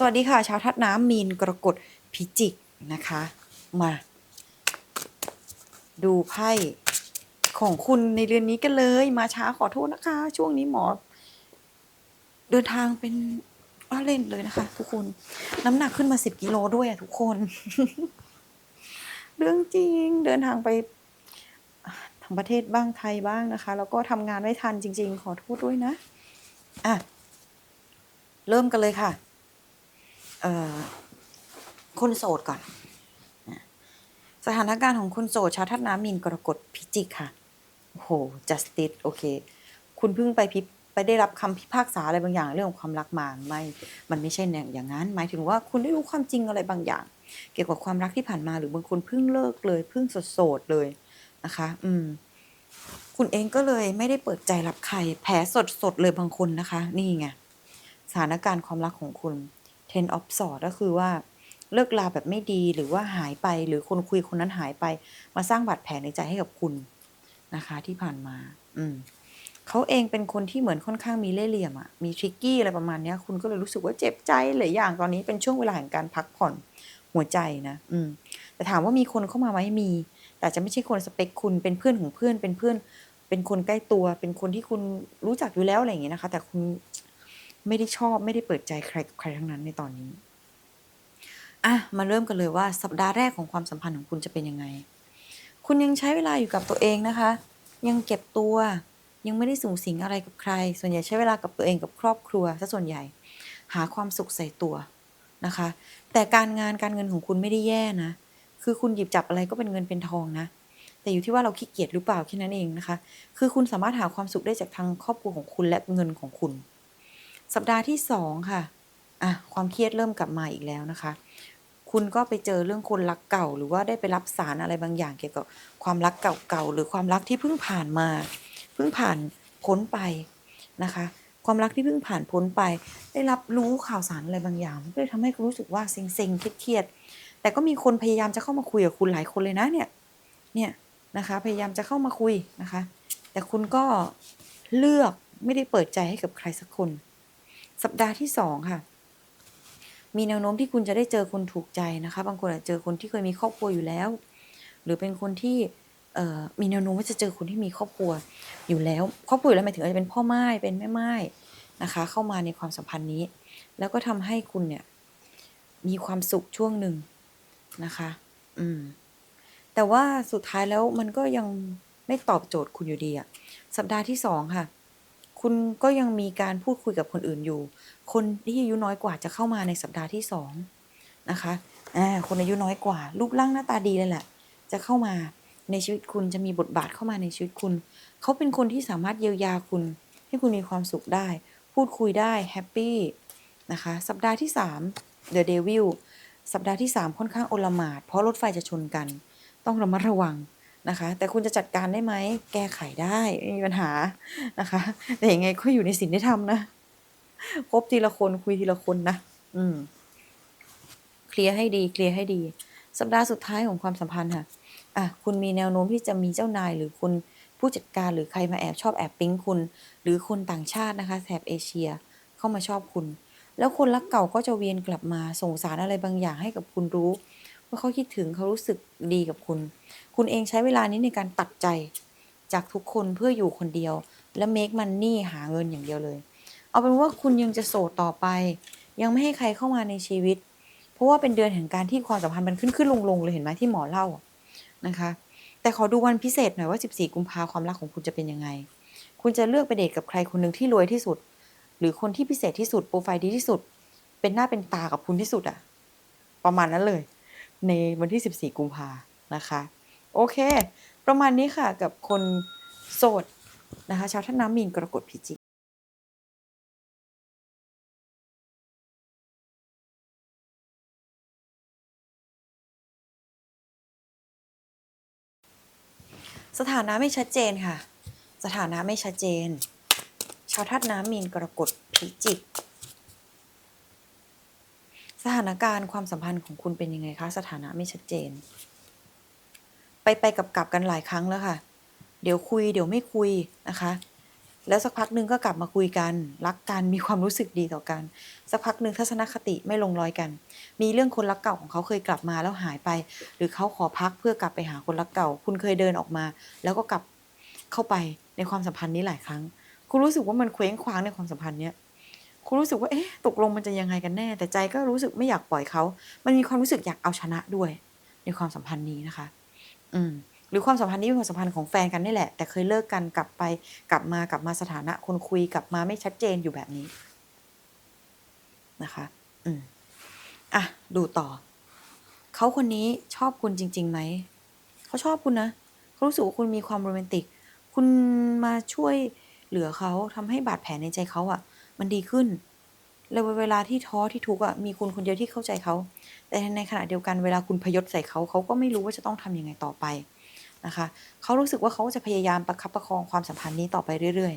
สวัสดีค่ะ ชาวทัดน้ำมีนกรกฎพิจิกนะคะ มา ดูไพ่ของคุณในเดือนนี้กันเลย มาช้าขอโทษนะคะ ช่วงนี้หมอ เดินทางเป็นว่าเล่นเลยนะคะ ทุกคน น้ำหนักขึ้นมาสิบกิโลด้วยอะทุกคน เรื่องจริงเดินทางไปทางประเทศบ้างไทยบ้างนะคะ แล้วก็ทำงานไม่ทันจริง ๆ ขอโทษด้วยนะ อะ เริ่มกันเลยค่ะ คนโสดก่อน สถานการณ์ของคนโสดชาวทัดน้ำมีนกรกฎพิจิกค่ะโอ้โห justice โอเค คุณเพิ่งไปพิไปได้รับคำพิพากษาอะไรบางอย่างเรื่องของความรักมาไม่ มันไม่ใช่อย่างนั้น หมายถึงว่าคุณได้รู้ความจริงอะไรบางอย่าง เกี่ยวกับความรักที่ผ่านมาหรือบางคนเพิ่งเลิกเลยเพิ่งโสดๆเลยนะคะ อืม คุณเองก็เลยไม่ได้เปิดใจรับใคร แผลสดๆเลยบางคนนะคะ นี่ไงสถานการณ์ความรักของคุณ ten of s w o r d ก็คือว่าเลิกลาแบบไม่ดีหรือว่าหายไปหรือคนคุยคนนั้นหายไป มาสร้างบาดแผลในใจให้กับคุณนะคะ ที่ผ่านมา อืมเขาเองเป็นคนที่เหมือนค่อนข้างมีเล่ห์เหลี่ยมอะมีทริกกี้อะไรประมาณเนี้ยคุณก็เลยรู้สึกว่าเจ็บใจหลายอย่างตอนนี้เป็นช่วงเวลาแห่งการพักผ่อนหัวใจนะ อืม แต่ถามว่ามีคนเข้ามาไหมมี แต่จจะไม่ใช่คนสเปคคุณเป็นเพื่อนของเพื่อนเป็นเพื่อน เป็นคนใกล้ตัว เป็นคนที่คุณรู้จักอยู่แล้วอะไรอย่างเงี้ยนะคะ แต่คุณ ไม่ได้ชอบไม่ได้เปิดใจใครกับใครทั้งนั้นในตอนนี้ อะมาเริ่มกันเลยว่าสัปดาห์แรกของความสัมพันธ์ของคุณจะเป็นยังไง คุณยังใช้เวลาอยู่กับตัวเองนะคะ ยังเก็บตัว ยังไม่ได้สูงสิงอะไรกับใคร ส่วนใหญ่ใช้เวลากับตัวเองกับครอบครัวซะส่วนใหญ่ หาความสุขใส่ตัวนะคะ แต่การงานการเงินของคุณไม่ได้แย่นะ คือคุณหยิบจับอะไรก็เป็นเงินเป็นทองนะ แต่อยู่ที่ว่าเราขี้เกียจหรือเปล่าแค่นั้นเองนะคะ คือคุณสามารถหาความสุขได้จากทางครอบครัวของคุณและเงินของคุณ สัปดาห์ที่สองค่ะอะ ความเครียดเริ่มกลับมาอีกแล้วนะคะ คุณก็ไปเจอเรื่องคนรักเก่า หรือว่าได้ไปรับสารอะไรบางอย่างเกี่ยวกับความรักเก่าๆหรือความรักที่เพิ่งผ่านมา เพิ่งผ่านพ้นไปนะคะ ความรักที่เพิ่งผ่านพ้นไป ได้รับรู้ข่าวสารอะไรบางอย่างก็เลยทำให้คุณรู้สึกว่าเซ็งๆเครียดๆแต่ก็มีคนพยายามจะเข้ามาคุยกับคุณหลายคนเลยนะเนี่ยเนี่ยนะคะ พยายามจะเข้ามาคุยนะคะ แต่คุณก็เลือกไม่ได้เปิดใจให้กับใครสักคน สัปดาห์ที่สองค่ะ มีแนวโน้มที่คุณจะได้เจอคนถูกใจนะคะ บางคนอาจจะเจอคนที่เคยมีครอบครัวอยู่แล้ว หรือเป็นคนที่มีแนวโน้มว่าจะเจอคนที่มีครอบครัวอยู่แล้ว ครอบครัวอยู่แล้วหมายถึงอาจจะเป็นพ่อไม้เป็นแม่ไม้นะคะ เข้ามาในความสัมพันธ์นี้ แล้วก็ทำให้คุณเนี่ยมีความสุขช่วงหนึ่งนะคะ อืม แต่ว่าสุดท้ายแล้วมันก็ยังไม่ตอบโจทย์คุณอยู่ดีอะสัปดาห์ที่สองค่ะ คุณก็ยังมีการพูดคุยกับคนอื่นอยู่ คนที่อายุน้อยกว่าจะเข้ามาในสัปดาห์ที่สองนะคะอ่าคนอายุน้อยกว่า รูปร่างหน้าตาดีเลยแหละ จะเข้ามาในชีวิตคุณจะมีบทบาทเข้ามาในชีวิตคุณ เขาเป็นคนที่สามารถเยียวยาคุณ ให้คุณมีความสุขได้ พูดคุยได้แฮปปี้นะคะสัปดาห์ที่สาม The Devil สัปดาห์ที่สามค่อนข้างโอลหมานเพราะรถไฟจะชนกัน ต้องระมัดระวัง นะคะ แต่คุณจะจัดการได้ไหม แก้ไขได้ไม่มีปัญหานะคะ แต่ยังไงก็อยู่ในศีลได้ทำนะคบทีละคนคุยทีละคนนะ อืม เคลียร์ให้ดี เคลียร์ให้ดี สัปดาห์สุดท้ายของความสัมพันธ์ค่ะ อะ คุณมีแนวโน้มที่จะมีเจ้านายหรือคนผู้จัดการหรือใครมาแอบชอบแอบปิ๊งคุณ หรือคนต่างชาตินะคะแถบเอเชียเข้ามาชอบคุณ แล้วคนรักเก่าก็จะเวียนกลับมาส่งสารอะไรบางอย่างให้กับคุณรู้ ว่าเขาคิดถึงเขารู้สึกดีกับคุณ คุณเองใช้เวลานี้ในการตัดใจจากทุกคนเพื่ออยู่คนเดียว และ make money หาเงินอย่างเดียวเลย เอาเป็นว่าคุณยังจะโสดต่อไป ยังไม่ให้ใครเข้ามาในชีวิต เพราะว่าเป็นเดือนแห่งการที่ความสัมพันธ์มันขึ้นขึ้นลงลงเลยเห็นไหมที่หมอเล่านะคะ แต่ขอดูวันพิเศษหน่อยว่า 14 กุมภาความรักของคุณจะเป็นยังไง คุณจะเลือกไปเดทกับใครคนหนึ่งที่รวยที่สุด หรือคนที่พิเศษที่สุดโปรไฟล์ดีที่สุด เป็นหน้าเป็นตากับคุณที่สุดอะประมาณนั้นเลย ในวันที่ 14 กุมภานะคะ โอเค ประมาณนี้ค่ะกับคนโสดนะคะ ชาวท่าน้ำมีนกรกฎพิจิกสถานะไม่ชัดเจนค่ะ สถานะไม่ชัดเจน ชาวธาตุน้ำมีนกรกฎพิจิก ถานการณ์ความสัมพันธ์ของคุณเป็นยังไงคะ สถานะไม่ชัดเจน ไปไปกับกลับกันหลายครั้งแล้วค่ะ เดี๋ยวคุย เดี๋ยวไม่คุยนะคะ แล้วสักพักหนึ่งก็กลับมาคุยกัน รักกันมีความรู้สึกดีต่อกัน สักพักหนึ่งทัศนคติไม่ลงรอยกัน มีเรื่องคนรักเก่าของเขาเคยกลับมาแล้วหายไป หรือเขาขอพักเพื่อกลับไปหาคนรักเก่า คุณเคยเดินออกมา แล้วก็กลับเข้าไปในความสัมพันธ์นี้หลายครั้ง คุณรู้สึกว่ามันเคว้งคว้างในความสัมพันธ์เนี้ย คุณรู้สึกว่าเอ๊ะตกลงมันจะยังไงกันแน่ แต่ใจก็รู้สึกไม่อยากปล่อยเขา มันมีความรู้สึกอยากเอาชนะด้วย ในความสัมพันธ์นี้นะคะ อืมหรือความสัมพันธ์นี้เป็นความสัมพันธ์ของแฟนกันนี่แหละ แต่เคยเลิกกันกลับไปกลับมากลับมาสถานะคนคุยกลับมาไม่ชัดเจนอยู่แบบนี้นะคะ อืมอะดูต่อ เขาคนนี้ชอบคุณจริงๆไหมเขาชอบคุณนะเขารู้สึกว่าคุณมีความโรแมนติก คุณมาช่วยเหลือเขาทำให้บาดแผลในใจเขาอะ่ะ มันดีขึ้นแล้วเวลาที่ท้อที่ทุกข์อะมีคุณคนเดียวที่เข้าใจเขา แต่ในขณะเดียวกันเวลาคุณพยศใส่เขาเขาก็ไม่รู้ว่าจะต้องทำยังไงต่อไปนะคะเขารู้สึกว่าเขาจะพยายามประคับประคองความสัมพันธ์นี้ต่อไปเรื่อย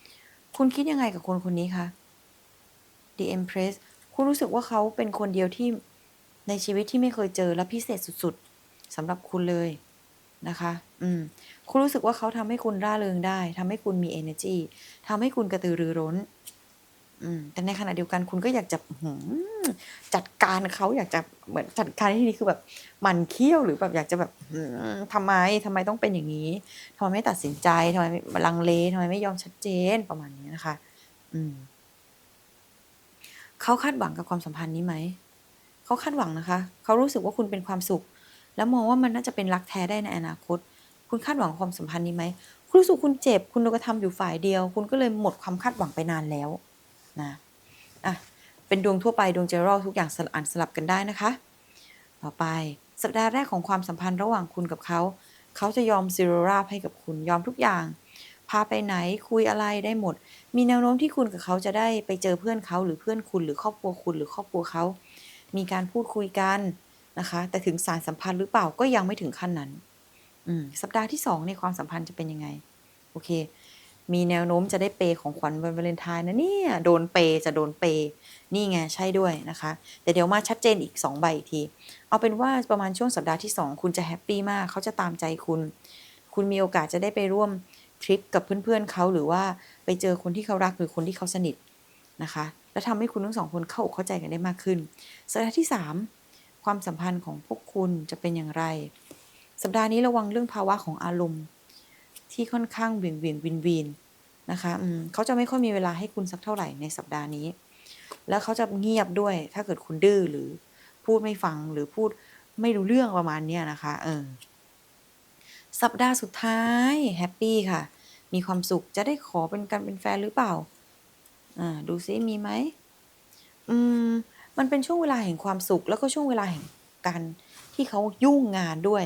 ๆ คุณคิดยังไงกับคนคนนี้คะ The Empress คุณรู้สึกว่าเขาเป็นคนเดียวที่ในชีวิตที่ไม่เคยเจอและพิเศษสุดๆสำหรับคุณเลยนะคะ อืม คุณรู้สึกว่าเขาทำให้คุณร่าเริงได้ทำให้คุณมี energy ทำให้คุณกระตือรือร้นอืม แต่ในขณะเดียวกันคุณก็อยากจะจัดการเขาอยากจะเหมือนจัดการที่นี่คือแบบมันเคี้ยวหรือแบบอยากจะแบบหืมทำไมทำไมต้องเป็นอย่างนี้ทำไมไม่ตัดสินใจทำไมลังเลทำไมไม่ยอมชัดเจนประมาณนี้นะคะ อืมเขาคาดหวังกับความสัมพันธ์นี้ไหมเขาคาดหวังนะคะเขารู้สึกว่าคุณเป็นความสุข แล้วมองว่ามันน่าจะเป็นรักแท้ได้ในอนาคต คุณคาดหวังความสัมพันธ์นี้ไหมคุณรู้สึกคุณเจ็บ คุณโดนกระทำอยู่ฝ่ายเดียว คุณก็เลยหมดความคาดหวังไปนานแล้ว นะอะเป็นดวงทั่วไปดวงเจอรัลทุกอย่างสลับอ่านสลับกันได้นะคะ ต่อไปสัปดาห์แรกของความสัมพันธ์ระหว่างคุณกับเขา เขาจะยอมซีโรราบให้กับคุณยอมทุกอย่าง พาไปไหนคุยอะไรได้หมด มีแนวโน้มที่คุณกับเขาจะได้ไปเจอเพื่อนเขาหรือเพื่อนคุณหรือครอบครัวคุณหรือครอบครัวเขา มีการพูดคุยกันนะคะ แต่ถึงสารสัมพันธ์หรือเปล่าก็ยังไม่ถึงขั้นนั้น อืมสัปดาห์ที่สองในความสัมพันธ์จะเป็นยังไง โอเค มีแนวโน้มจะได้เปย์ของขวัญวันวาเลนไทน์นะเนี่ยโดนเปย์จะโดนเปย์นี่ไงใช่ด้วยนะคะ แต่เดี๋ยวมาชัดเจนอีก 2 ใบอีกที เอาเป็นว่าประมาณช่วงสัปดาห์ที่ 2 คุณจะแฮปปี้มากเขาจะตามใจคุณ คุณมีโอกาสจะได้ไปร่วมทริปกับเพื่อนๆเขาหรือว่าไปเจอคนที่เขารักหรือคนที่เขาสนิทนะคะ และทำให้คุณทั้งสองคนเข้าอกเข้าใจกันได้มากขึ้น สัปดาห์ที่ 3 ความสัมพันธ์ของพวกคุณจะเป็นอย่างไร สัปดาห์นี้ระวังเรื่องภาวะของอารมณ์ ที่ค่อนข้างเวียงเวียงวินวินนะคะอืมเขาจะไม่ค่อยมีเวลาให้คุณสักเท่าไหร่ในสัปดาห์นี้ แล้วเขาจะเงียบด้วย ถ้าเกิดคุณดื้อหรือพูดไม่ฟังหรือพูดไม่รู้เรื่องประมาณเนี้ยนะคะ เออ สัปดาห์สุดท้ายแฮปปี้ค่ะ มีความสุขจะได้ขอเป็นกันเป็นแฟนหรือเปล่า อ่า ดูซิมีไหม อืม มันเป็นช่วงเวลาแห่งความสุข แล้วก็ช่วงเวลาแห่งการที่เขายุ่งงานด้วย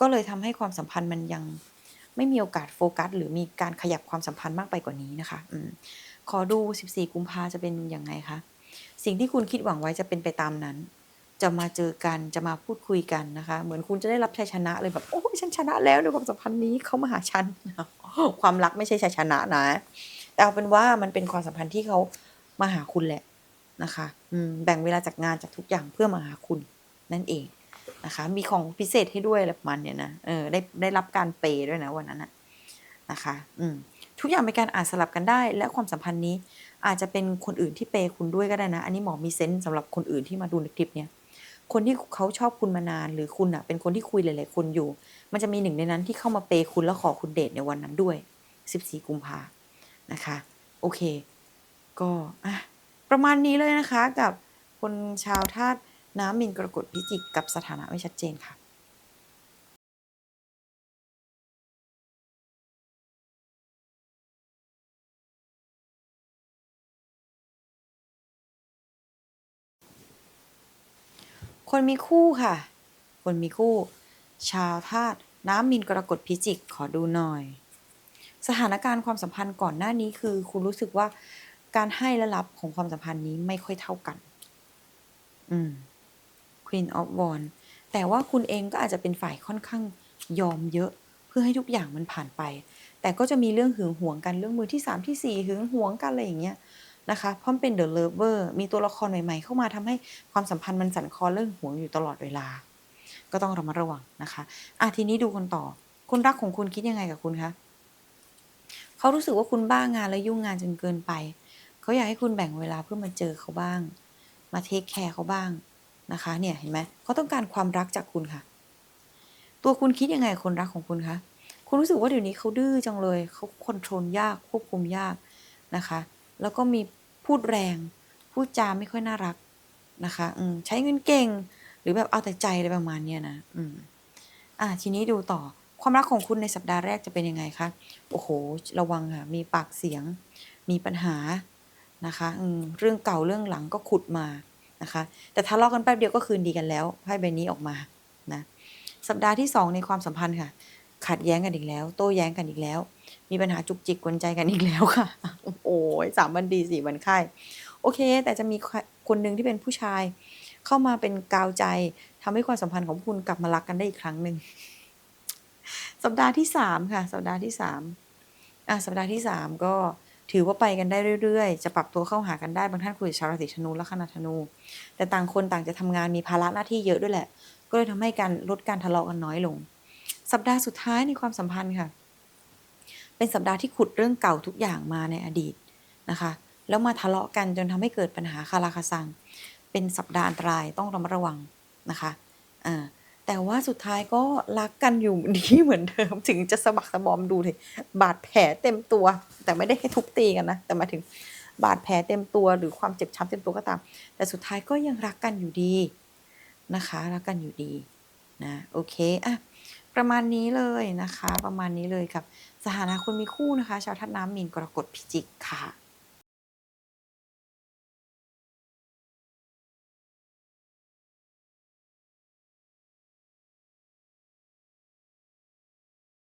ก็เลยทำให้ความสัมพันธ์มันยัง ไม่มีโอกาสโฟกัส หรือมีการขยับความสัมพันธ์มากไปกว่านี้นะคะอขอดู 14 กุมภาจะเป็นยังไงคะ สิ่งที่คุณคิดหวังไว้จะเป็นไปตามนั้น จะมาเจอกันจะมาพูดคุยกันนะคะ เหมือนคุณจะได้รับชัยชนะเลยแบบโอ้ยฉันชนะแล้วในความสัมพันธ์นี้เขามาหาฉันความรักไม่ใช่ชัยชนะนะ แต่เอาเป็นว่ามันเป็นความสัมพันธ์ที่เขามาหาคุณแหละนะคะแบ่งเวลาจากงานจากทุกอย่างเพื่อมาหาคุณนั่นเอง นะคะ มีของพิเศษให้ด้วยอะไรประมาณเนี้ยนะ เออ ได้ได้รับการเปย์ด้วยนะวันนั้นนะนะคะ อืม ทุกอย่างเป็นการอ่านสลับกันได้ และความสัมพันธ์นี้ อาจจะเป็นคนอื่นที่เปย์คุณด้วยก็ได้นะ อันนี้หมอมีเซนส์สำหรับคนอื่นที่มาดูในคลิปเนี้ย คนที่เขาชอบคุณมานานหรือคุณอะ เป็นคนที่คุยหลาย ๆ คนอยู่ มันจะมีหนึ่งในนั้นที่เข้ามาเปย์คุณแล้วขอคุณเดทในวันนั้นด้วย 14 กุมภานะคะ โอเค ก็อะประมาณนี้เลยนะคะกับคนชาวธาตุ น้ำมินกรกฎพิจิกกับสถานะไม่ชัดเจนค่ะคนมีคู่ค่ะ คนมีคู่ ชาวธาตุน้ำมินกรกฎพิจิกขอดูหน่อย สถานการณ์ความสัมพันธ์ก่อนหน้านี้คือ คุณรู้สึกว่าการให้และรับของความสัมพันธ์นี้ไม่ค่อยเท่ากัน อืม Queen of Wands แต่ว่าคุณเองก็อาจจะเป็นฝ่ายค่อนข้างยอมเยอะ เพื่อให้ทุกอย่างมันผ่านไป แต่ก็จะมีเรื่องหึงหวงกันเรื่องมือที่สามที่สี่หึงหวงกันอะไรอย่างเงี้ยนะคะเพราะมันเป็น The Lover มีตัวละครใหม่ๆ เข้ามาทำให้ความสัมพันธ์มันสั่นคลอนเรื่องหวงอยู่ตลอดเวลา ก็ต้องระมัดระวังนะคะอะทีนี้ดูคนต่อ คนรักของคุณคิดยังไงกับคุณคะเขารู้สึกว่าคุณบ้างานและยุ่งงานจนเกินไป เขาอยากให้คุณแบ่งเวลาเพื่อมาเจอเขาบ้าง มาเทคแคร์เขาบ้าง นะคะเนี่ยเห็นไหมเขาต้องการความรักจากคุณค่ะ ตัวคุณคิดยังไงคนรักของคุณคะคุณรู้สึกว่าเดี๋ยวนี้เขาดื้อจังเลยเขาคอนโทรลยากควบคุมยากนะคะ แล้วก็มีพูดแรงพูดจาไม่ค่อยน่ารักนะคะอืใช้เงินเก่ง หรือแบบเอาแต่ใจอะไรประมาณเนี้ยนะอืมอะทีนี้ดูต่อความรักของคุณในสัปดาห์แรกจะเป็นยังไงคะโอ้โห ระวังค่ะมีปากเสียง มีปัญหานะคะอืมเรื่องเก่าเรื่องหลังก็ขุดมา นะคะ แต่ทะเลาะกันแป๊บเดียวก็คืนดีกันแล้วไพ่ใบนี้ออกมานะสัปดาห์ที่สองในความสัมพันธ์ค่ะ ขัดแย้งกันอีกแล้ว โต้แย้งกันอีกแล้ว มีปัญหาจุกจิกกวนใจกันอีกแล้วค่ะ โอ้ยสามวันดีสี่วันไข้โอเค แต่จะมีคนหนึ่งที่เป็นผู้ชาย เข้ามาเป็นกาวใจทำให้ความสัมพันธ์ของคุณกลับมารักกันได้อีกครั้งหนึ่งสัปดาห์ที่สามค่ะ สัปดาห์ที่สามอะสัปดาห์ที่สามก็ ถือว่าไปกันได้เรื่อยๆ จะปรับตัวเข้าหากันได้บางท่านคุยกับชาวราศีธนูและคณะธนู แต่ต่างคนต่างจะทำงานมีภาระหน้าที่เยอะด้วยแหละ ก็เลยทำให้การลดการทะเลาะกันน้อยลง สัปดาห์สุดท้ายในความสัมพันธ์ค่ะ เป็นสัปดาห์ที่ขุดเรื่องเก่าทุกอย่างมาในอดีตนะคะ แล้วมาทะเลาะกันจนทำให้เกิดปัญหาคาราคาซัง เป็นสัปดาห์อันตรายต้องระมัดระวังนะคะอ่า แต่ว่าสุดท้ายก็รักกันอยู่ดีเหมือนเดิม ถึงจะสะบักสะบอมดูเลยบาดแผลเต็มตัว แต่ไม่ได้ให้ทุบตีกันนะ แต่มาถึงบาดแผลเต็มตัวหรือความเจ็บช้ำเต็มตัวก็ตาม แต่สุดท้ายก็ยังรักกันอยู่ดีนะคะ รักกันอยู่ดีนะโอเคอะประมาณนี้เลยนะคะ ประมาณนี้เลยกับสถานะคนมีคู่นะคะ ชาวทัดน้ำมีนกรกฎพิจิกค่ะ